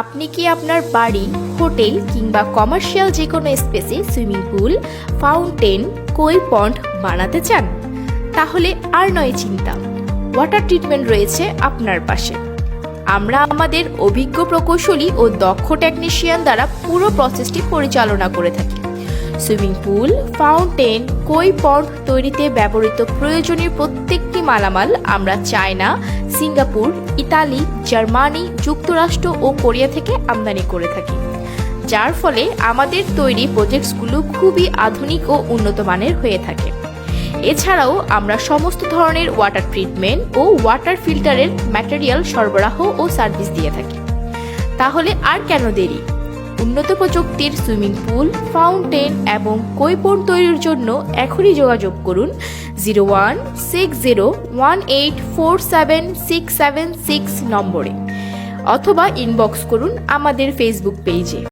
আপনি কি আপনার বাড়ি, হোটেল কিংবা কমার্শিয়াল যে কোনো স্পেসে swimming pool fountain koi pond বানাতে চান? তাহলে আর নয় চিন্তা। ওয়াটার ট্রিটমেন্ট রয়েছে আপনার পাশে। আমরা আমাদের অভিজ্ঞ প্রকৌশলী ও দক্ষ টেকনিশিয়ান দ্বারা পুরো প্রসেসটি পরিচালনা করে থাকি। সুইমিং পুল ফাউন্টেন কই পন্ড তৈরিতে ব্যবহৃত প্রয়োজনীয় প্রত্যেকটি মালামাল আমরা চায়না সিঙ্গাপুর, ইতালি, জার্মানি, যুক্তরাষ্ট্র ও কোরিয়া থেকে আমদানি করে থাকি। যার ফলে আমাদের তৈরি প্রজেক্টসগুলো খুবই আধুনিক ও উন্নত মানের হয়ে থাকে। এছাড়াও আমরা সমস্ত ধরনের ওয়াটার ট্রিটমেন্ট ও ওয়াটার ফিল্টারের ম্যাটেরিয়াল সরবরাহ ও সার্ভিস দিয়ে থাকি। তাহলে আর কেন দেরি? উন্নত প্রযুক্তির সুইমিং পুল, ফাউন্টেন এবং কৈপন তৈরির জন্য এখনই যোগাযোগ করুন zero one six zero one eight four seven six seven six নম্বরে, অথবা ইনবক্স করুন আমাদের ফেসবুক পেজে